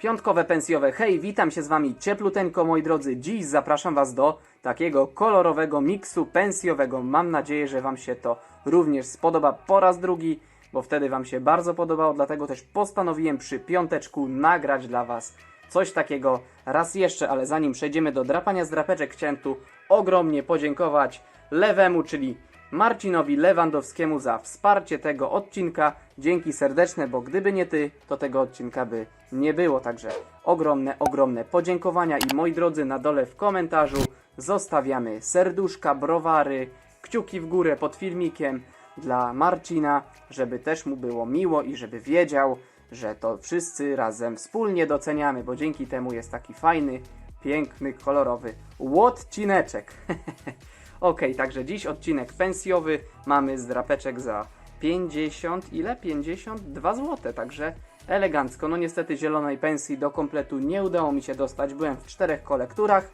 Piątkowe pensjowe, hej, witam się z wami ciepluteńko moi drodzy. Dziś zapraszam was do takiego kolorowego miksu pensjowego. Mam nadzieję, że wam się to również spodoba po raz drugi, bo wtedy wam się bardzo podobało, dlatego też postanowiłem przy piąteczku nagrać dla was coś takiego raz jeszcze, ale zanim przejdziemy do drapania z drapeczek, chciałem tu ogromnie podziękować lewemu, czyli Marcinowi Lewandowskiemu za wsparcie tego odcinka. Dzięki serdeczne, bo gdyby nie ty, to tego odcinka by nie było. Także ogromne, ogromne podziękowania i moi drodzy, na dole w komentarzu zostawiamy serduszka, browary, kciuki w górę pod filmikiem dla Marcina, żeby też mu było miło i żeby wiedział, że to wszyscy razem wspólnie doceniamy, bo dzięki temu jest taki fajny, piękny, kolorowy odcineczek. Ok, także dziś odcinek pensjowy. Mamy z drapeczek za 50, ile? 52 zł, także elegancko. No niestety zielonej pensji do kompletu nie udało mi się dostać. Byłem w czterech kolekturach,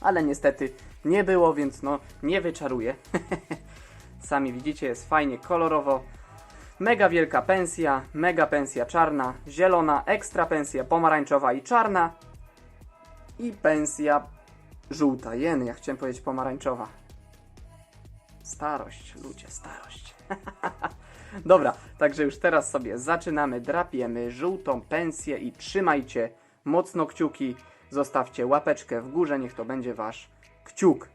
ale niestety nie było, więc no nie wyczaruję. Sami widzicie, jest fajnie kolorowo. Mega wielka pensja, mega pensja czarna, zielona, ekstra pensja pomarańczowa i czarna i pensja żółta. Jeny, ja chciałem powiedzieć pomarańczowa. Starość, ludzie, starość. Dobra, także już teraz sobie zaczynamy, drapiemy żółtą pensję i trzymajcie mocno kciuki. Zostawcie łapeczkę w górze, niech to będzie wasz kciuk.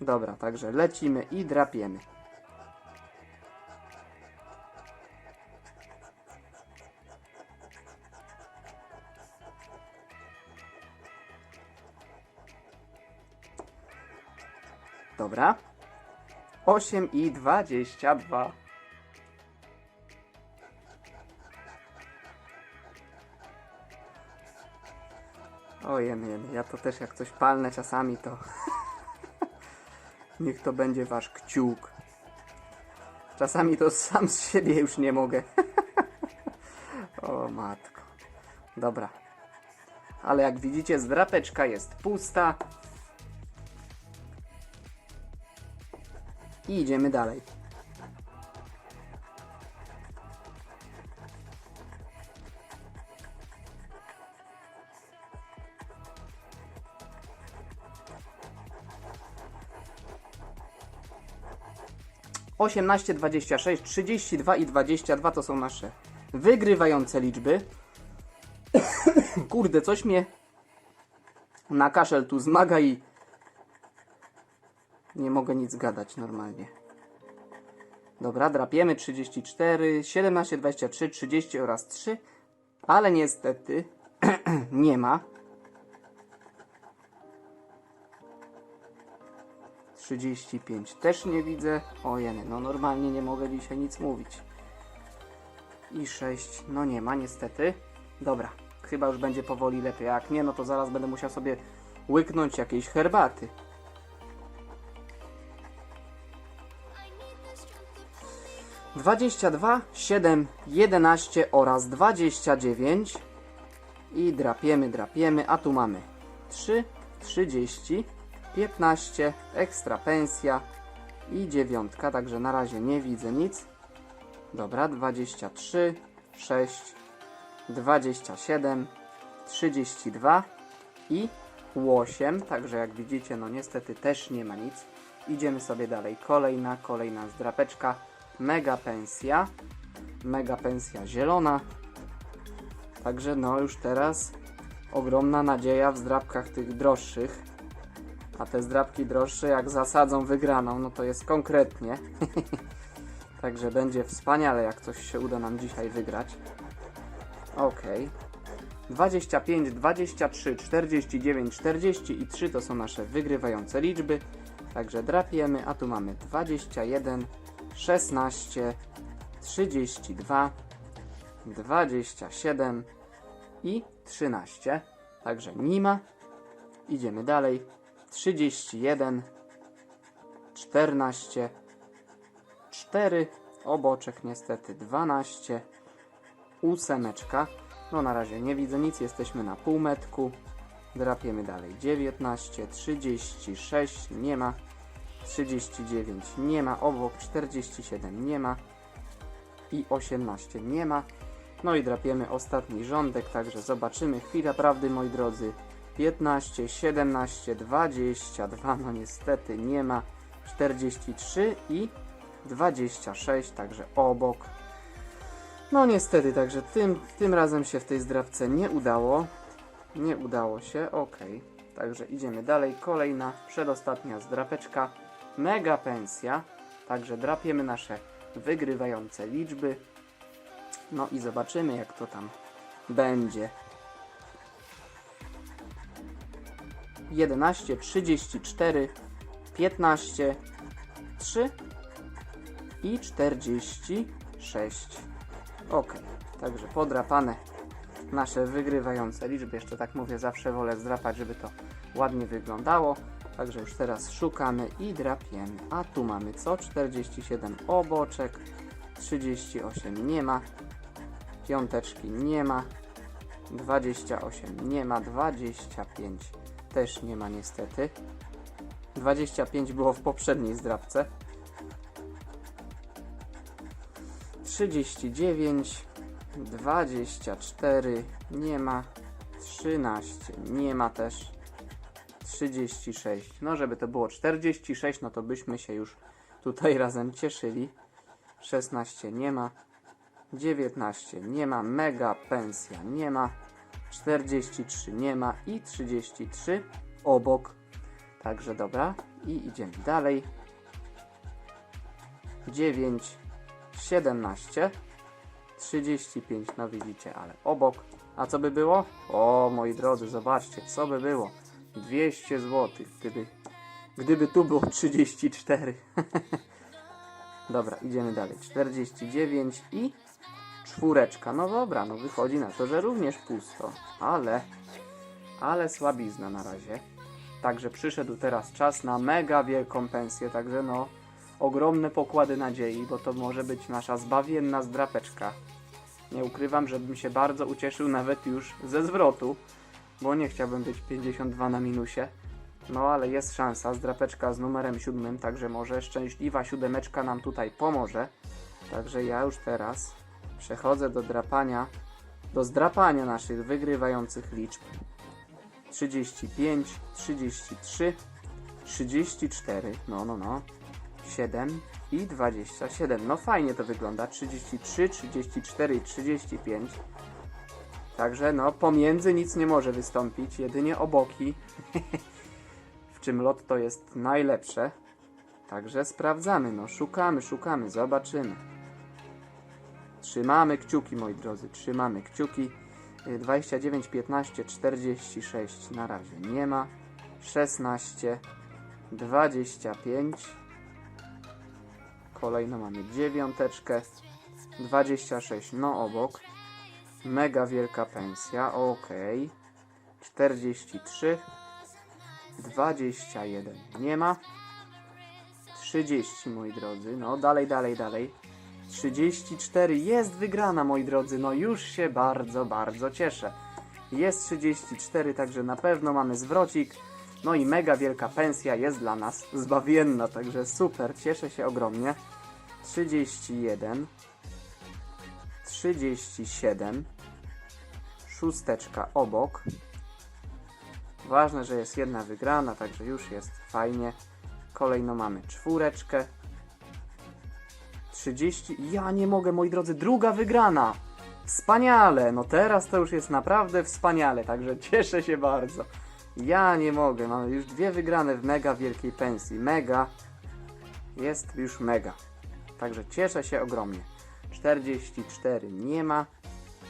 Dobra, także lecimy i drapiemy. Dobra. 8 i 22. Ojej, ja to też jak coś palnę czasami, to niech to będzie wasz kciuk. Czasami to sam z siebie już nie mogę. o matko. Dobra. Ale jak widzicie, zdrapeczka jest pusta. I idziemy dalej. Osiemnaście, dwadzieścia sześć, trzydzieści dwa i dwadzieścia to są nasze wygrywające liczby. Kurde, coś mnie na kaszel tu zmaga i nie mogę nic gadać normalnie. Dobra, drapiemy 34, 17, 23, 30 oraz 3, ale niestety nie ma. 35 też nie widzę. O jeny, no normalnie nie mogę dzisiaj nic mówić. I 6, no nie ma niestety. Dobra, chyba już będzie powoli lepiej. Jak nie, no to zaraz będę musiał sobie łyknąć jakiejś herbaty. 22, 7, 11 oraz 29 i drapiemy, drapiemy, a tu mamy 3, 30, 15, ekstra pensja i dziewiątka, także na razie nie widzę nic. Dobra, 23, 6, 27, 32 i 8, także jak widzicie, no niestety też nie ma nic. Idziemy sobie dalej, kolejna, kolejna zdrapeczka, mega pensja, mega pensja zielona. Także no już teraz ogromna nadzieja w zdrapkach tych droższych. A te zdrapki droższe jak zasadzą wygraną, no to jest konkretnie. Także będzie wspaniale, jak coś się uda nam dzisiaj wygrać. Ok. 25, 23, 49, 40 i 3 to są nasze wygrywające liczby. Także drapiemy, a tu mamy 21, 16, 32, 27 i 13. Także nie ma. Idziemy dalej. 31, 14, 4, oboczek niestety 12, ósemeczka. No na razie nie widzę nic, jesteśmy na półmetku. Drapiemy dalej. 19, 36, nie ma. 39 nie ma, obok 47 nie ma i 18 nie ma. No i drapiemy ostatni rządek, także zobaczymy. Chwila prawdy, moi drodzy. 15, 17, 22, no niestety nie ma. 43 i 26, także obok. No niestety, także tym, tym razem się w tej zdrabce nie udało. Nie udało się, ok. Także idziemy dalej. Kolejna, przedostatnia zdrapeczka. Mega pensja. Także drapiemy nasze wygrywające liczby. No i zobaczymy jak to tam będzie. 11, 34, 15, 3 i 46. Ok, także podrapane nasze wygrywające liczby. Jeszcze tak mówię, zawsze wolę zdrapać, żeby to ładnie wyglądało. Także już teraz szukamy i drapiemy. A tu mamy co? 47 oboczek, 38 nie ma, piąteczki nie ma, 28 nie ma, 25 też nie ma niestety. 25 było w poprzedniej zdrabce. 39, 24 nie ma, 13 nie ma też, 36. No, żeby to było 46, no to byśmy się już tutaj razem cieszyli. 16 nie ma, 19 nie ma, mega pensja nie ma, 43 nie ma i 33 obok. Także dobra, i idziemy dalej. 9, 17, 35, no widzicie, ale obok. A co by było? O, moi drodzy, zobaczcie, co by było. 200 zł, gdyby, gdyby tu było 34. Dobra, idziemy dalej. 49 i czwóreczka. No dobra, no wychodzi na to, że również pusto, ale, ale słabizna na razie. Także przyszedł teraz czas na mega wielką pensję, także no ogromne pokłady nadziei, bo to może być nasza zbawienna zdrapeczka. Nie ukrywam, żebym się bardzo ucieszył nawet już ze zwrotu, bo nie chciałbym być 52 na minusie. No ale jest szansa, zdrapeczka z numerem 7, także może szczęśliwa siódemeczka nam tutaj pomoże. Także ja już teraz przechodzę do drapania, do zdrapania naszych wygrywających liczb. 35, 33, 34, no no no, 7 i 27. No fajnie to wygląda, 33, 34 i 35. Także no pomiędzy nic nie może wystąpić, jedynie oboki, w czym lotto jest najlepsze. Także sprawdzamy, no szukamy, szukamy, zobaczymy. Trzymamy kciuki, moi drodzy, trzymamy kciuki. Y, 29, 15, 46 na razie nie ma. 16, 25. Kolejno mamy dziewiąteczkę. 26, no obok. Mega wielka pensja, ok. 43, 21 nie ma. 30, moi drodzy, no dalej, dalej, dalej. 34 jest wygrana, moi drodzy. No już się bardzo, bardzo cieszę. Jest 34, także na pewno mamy zwrocik. No i mega wielka pensja jest dla nas zbawienna, także super, cieszę się ogromnie. 31, 37, szósteczka obok. Ważne, że jest jedna wygrana, także już jest fajnie. Kolejno mamy czwóreczkę. 30. Ja nie mogę, moi drodzy, druga wygrana. Wspaniale, no teraz to już jest naprawdę wspaniale, także cieszę się bardzo. Ja nie mogę, mamy już dwie wygrane w mega wielkiej pensji. Mega jest już mega. Także cieszę się ogromnie. 44 nie ma.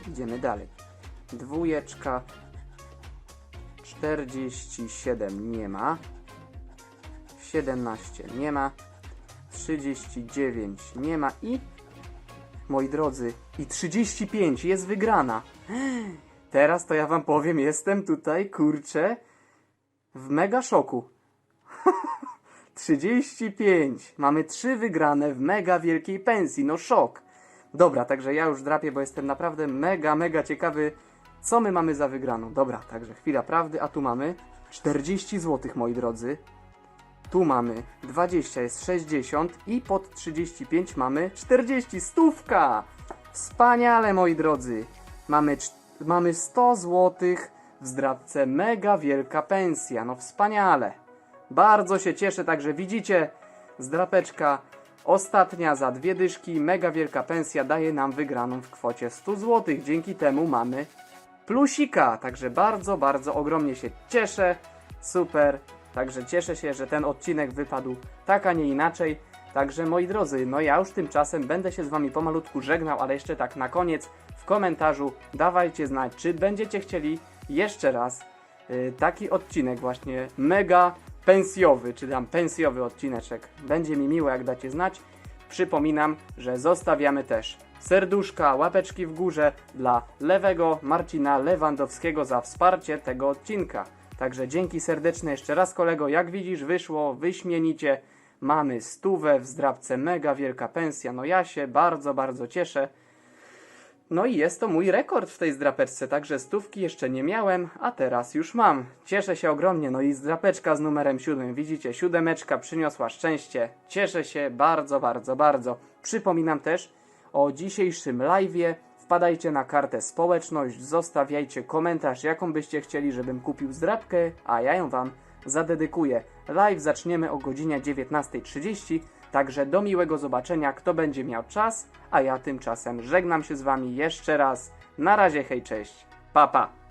Idziemy dalej. Dwójeczka. 47 nie ma. 17 nie ma. 39 nie ma i moi drodzy, i 35 jest wygrana. Teraz to ja wam powiem, jestem tutaj, kurczę, w mega szoku. 35. Mamy trzy wygrane w mega wielkiej pensji. No szok. Dobra, także ja już drapię, bo jestem naprawdę mega, mega ciekawy, co my mamy za wygraną. Dobra, także chwila prawdy, a tu mamy 40 zł, moi drodzy. Tu mamy 20, jest 60 i pod 35 mamy 40, stówka! Wspaniale, moi drodzy. Mamy, mamy 100 zł w zdrabce. Mega wielka pensja. No wspaniale. Bardzo się cieszę, także widzicie, zdrapeczka ostatnia za dwie dyszki. Mega wielka pensja daje nam wygraną w kwocie 100 zł. Dzięki temu mamy plusika. Także bardzo, bardzo ogromnie się cieszę. Super. Także cieszę się, że ten odcinek wypadł tak, a nie inaczej. Także moi drodzy, no ja już tymczasem będę się z wami pomalutku żegnał, ale jeszcze tak na koniec w komentarzu dawajcie znać, czy będziecie chcieli jeszcze raz y, taki odcinek właśnie mega pensjowy, czy tam pensjowy odcineczek. Będzie mi miło jak dacie znać. Przypominam, że zostawiamy też serduszka, łapeczki w górze dla lewego Marcina Lewandowskiego za wsparcie tego odcinka. Także dzięki serdeczne jeszcze raz kolego, jak widzisz wyszło wyśmienicie. Mamy stówę w zdrabce, mega wielka pensja. No ja się bardzo, bardzo cieszę. No i jest to mój rekord w tej zdrapeczce, także stówki jeszcze nie miałem, a teraz już mam. Cieszę się ogromnie, no i zdrapeczka z numerem 7. Widzicie, siódemeczka przyniosła szczęście. Cieszę się bardzo, bardzo, bardzo. Przypominam też o dzisiejszym live'ie. Wpadajcie na kartę społeczność, zostawiajcie komentarz, jaką byście chcieli, żebym kupił zdrapkę, a ja ją wam zadedykuję. Live zaczniemy o godzinie 19.30, także do miłego zobaczenia, kto będzie miał czas, a ja tymczasem żegnam się z wami jeszcze raz. Na razie, hej, cześć, pa pa!